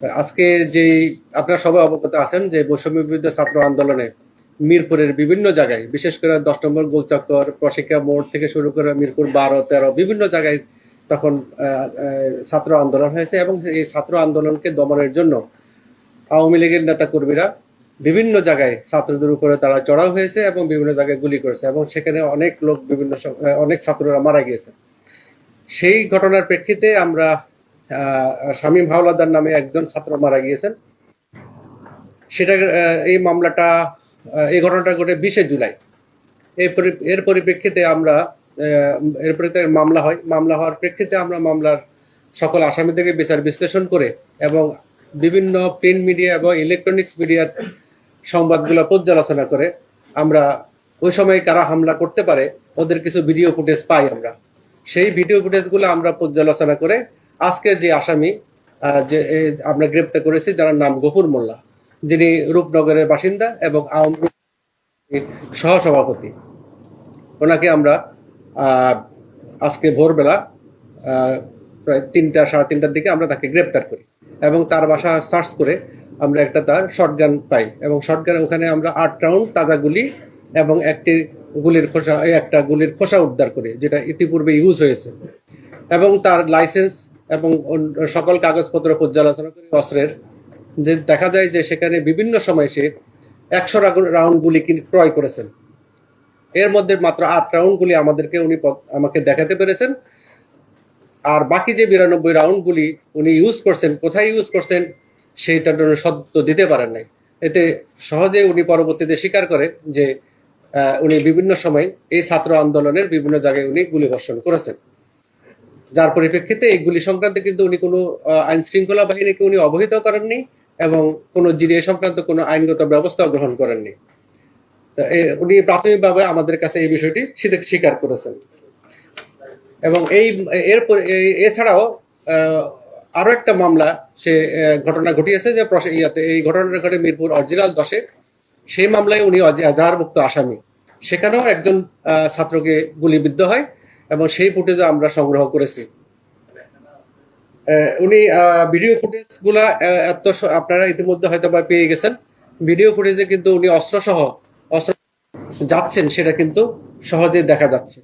আজকে যে আপনারা সবাই অবগত আছেন যে বৈষম্য বিরুদ্ধ ছাত্র আন্দোলনে মিরপুরের বিভিন্ন জায়গায়, বিশেষ করে দশ নম্বর গোলচক্কর, প্রশিক্ষা মোড় থেকে শুরু করে মিরপুর বারো, তেরো, বিভিন্ন জায়গায় তখন ছাত্র আন্দোলন হয়েছে এবং এই ছাত্র আন্দোলনকে দমনের জন্য আওয়ামী লীগের নেতা কর্মীরা বিভিন্ন জায়গায় ছাত্রদের উপরে তারা চড়াও হয়েছে এবং বিভিন্ন জায়গায় গুলি করেছে এবং সেখানে অনেক লোক বিভিন্ন অনেক ছাত্ররা মারা গিয়েছে। সেই ঘটনার প্রেক্ষিতে আমরা শামীম হাওলাদার নামে একজন ছাত্র মারা গিয়েছেন। সেটা এই মামলাটা এই ঘটনাটা ঘটে বিশে জুলাই। এর পরিপ্রেক্ষিতে আমরা এর পরিপ্রেক্ষিতে মামলা হয়। মামলা হওয়ার প্রেক্ষিতে আমরা মামলার সকল আসামিদেরকে বিচার বিশ্লেষণ করে এবং বিভিন্ন প্রিন্ট মিডিয়া এবং ইলেকট্রনিক্স মিডিয়ার সংবাদগুলো পর্যালোচনা করে আমরা ওই সময় কারা হামলা করতে পারে, ওদের কিছু ভিডিও ফুটেজ পাই আমরা। সেই ভিডিও ফুটেজগুলো আমরা পর্যালোচনা করে আজকের যে আসামি যে আমরা গ্রেপ্তার করেছি, যার নাম গফুর মোল্লা। যিনি রূপনগরের বাসিন্দা এবং আওয়ামী সহসভাপতি। ওনাকে আমরা আজকে ভোরবেলা প্রায় তিনটা, সাড়ে তিনটার দিকে আমরা তাকে গ্রেপ্তার করি। এবং তার বাসা সার্চ করে আমরা একটা তার শটগান পাই। এবং শটগান, ওখানে আমরা আট রাউন্ড তাজা গুলি এবং একটি গুলির খোসা, একটা গুলির খোসা উদ্ধার করি, যেটা ইতিপূর্বে ইউজ হয়েছে। এবং তার লাইসেন্স এবং সকল কাগজপত্র পর্যালোচনা করে অস্ত্রের। যে দেখা যায় যে সেখানে বিভিন্ন সময় সে একশো রাউন্ড গুলি ক্রয় করেছেন। এর মধ্যে মাত্র আট রাউন্ড গুলি আমাদেরকে উনি আমাকে দেখাতে পেরেছেন। আর বাকি যে বিরানব্বই রাউন্ড গুলি উনি ইউজ করছেন, কোথায় ইউজ করছেন, সেইটার জন্য সত্য দিতে পারেন নাই। এতে সহজে উনি পরবর্তীতে স্বীকার করে যে উনি বিভিন্ন সময় এই ছাত্র আন্দোলনের বিভিন্ন জায়গায় উনি গুলি বর্ষণ করেছেন। যার পরিপ্রেক্ষিতে এই গুলি সংক্রান্তে কিন্তু উনি কোনো আইন শৃঙ্খলা বাহিনীকে উনি অবহিত করেননি এবং কোনো জিডিএ সংক্রান্ত কোনো আইনগত ব্যবস্থা গ্রহণ করেননি। উনি প্রাথমিকভাবে আমাদের কাছে এই বিষয়টি স্বীকার- করেছেন। এবং এই এর পরে- এই- এছাড়াও আরও একটা মামলা সে ঘটনা ঘটিয়েছে যে ইয়াতে এই ঘটনাটা ঘটে মিরপুর অরিজিনাল দশে। সেই মামলায় উনি এজাহারভুক্ত আসামি। সেখানেও একজন ছাত্রকে গুলিবিদ্ধ হয়। এবং সেই ফুটেজও আমরা সংগ্রহ করেছি। উনি ভিডিও ফুটেজগুলা এত আপনারা ইতিমধ্যে হয়তো বা পেয়ে গেছেন। ভিডিও ফুটেজে কিন্তু উনি অস্ত্র সহ অস্ত্র যাচ্ছেন, সেটা কিন্তু সহজে দেখা যাচ্ছে।